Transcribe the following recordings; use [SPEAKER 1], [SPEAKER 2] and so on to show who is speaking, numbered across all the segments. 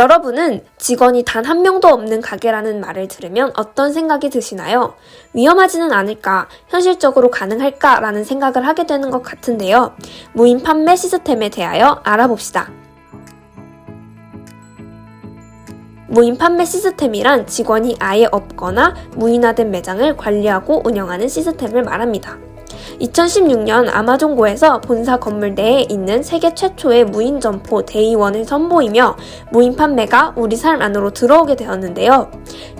[SPEAKER 1] 여러분은 직원이 단 한 명도 없는 가게라는 말을 들으면 어떤 생각이 드시나요? 위험하지는 않을까, 현실적으로 가능할까 라는 생각을 하게 되는 것 같은데요. 무인 판매 시스템에 대하여 알아봅시다. 무인 판매 시스템이란 직원이 아예 없거나 무인화된 매장을 관리하고 운영하는 시스템을 말합니다. 2016년 아마존고에서 본사 건물 내에 있는 세계 최초의 무인 점포 데이원을 선보이며 무인 판매가 우리 삶 안으로 들어오게 되었는데요.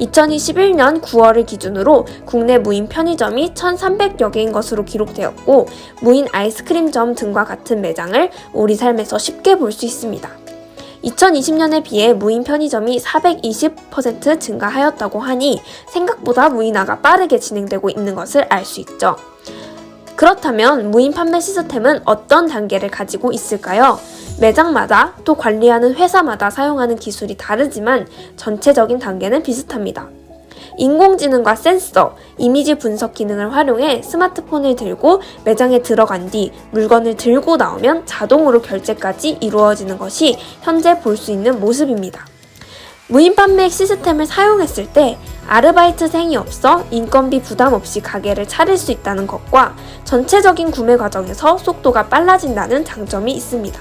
[SPEAKER 1] 2021년 9월을 기준으로 국내 무인 편의점이 1,300여 개인 것으로 기록되었고 무인 아이스크림점 등과 같은 매장을 우리 삶에서 쉽게 볼 수 있습니다. 2020년에 비해 무인 편의점이 420% 증가하였다고 하니 생각보다 무인화가 빠르게 진행되고 있는 것을 알 수 있죠. 그렇다면 무인 판매 시스템은 어떤 단계를 가지고 있을까요? 매장마다 또 관리하는 회사마다 사용하는 기술이 다르지만 전체적인 단계는 비슷합니다. 인공지능과 센서, 이미지 분석 기능을 활용해 스마트폰을 들고 매장에 들어간 뒤 물건을 들고 나오면 자동으로 결제까지 이루어지는 것이 현재 볼 수 있는 모습입니다. 무인 판매 시스템을 사용했을 때 아르바이트생이 없어 인건비 부담 없이 가게를 차릴 수 있다는 것과 전체적인 구매 과정에서 속도가 빨라진다는 장점이 있습니다.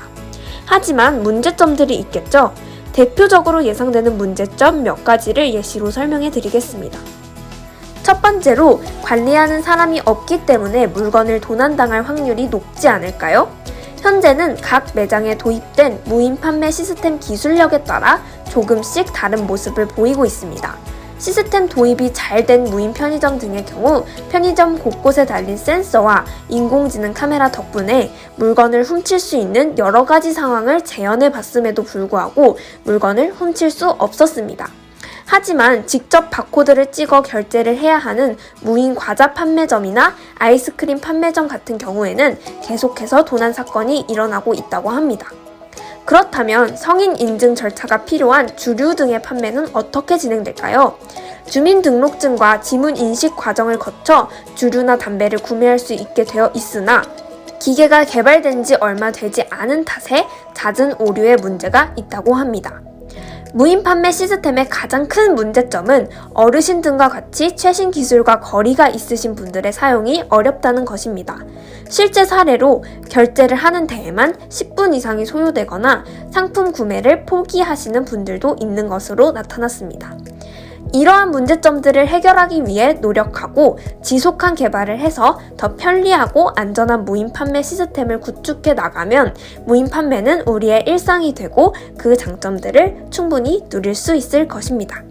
[SPEAKER 1] 하지만 문제점들이 있겠죠? 대표적으로 예상되는 문제점 몇 가지를 예시로 설명해 드리겠습니다. 첫 번째로 관리하는 사람이 없기 때문에 물건을 도난당할 확률이 높지 않을까요? 현재는 각 매장에 도입된 무인 판매 시스템 기술력에 따라 조금씩 다른 모습을 보이고 있습니다. 시스템 도입이 잘 된 무인 편의점 등의 경우 편의점 곳곳에 달린 센서와 인공지능 카메라 덕분에 물건을 훔칠 수 있는 여러 가지 상황을 재현해 봤음에도 불구하고 물건을 훔칠 수 없었습니다. 하지만 직접 바코드를 찍어 결제를 해야 하는 무인 과자 판매점이나 아이스크림 판매점 같은 경우에는 계속해서 도난 사건이 일어나고 있다고 합니다. 그렇다면 성인 인증 절차가 필요한 주류 등의 판매는 어떻게 진행될까요? 주민등록증과 지문 인식 과정을 거쳐 주류나 담배를 구매할 수 있게 되어 있으나 기계가 개발된 지 얼마 되지 않은 탓에 잦은 오류의 문제가 있다고 합니다. 무인 판매 시스템의 가장 큰 문제점은 어르신 등과 같이 최신 기술과 거리가 있으신 분들의 사용이 어렵다는 것입니다. 실제 사례로 결제를 하는 데에만 10분 이상이 소요되거나 상품 구매를 포기하시는 분들도 있는 것으로 나타났습니다. 이러한 문제점들을 해결하기 위해 노력하고 지속한 개발을 해서 더 편리하고 안전한 무인 판매 시스템을 구축해 나가면 무인 판매는 우리의 일상이 되고 그 장점들을 충분히 누릴 수 있을 것입니다.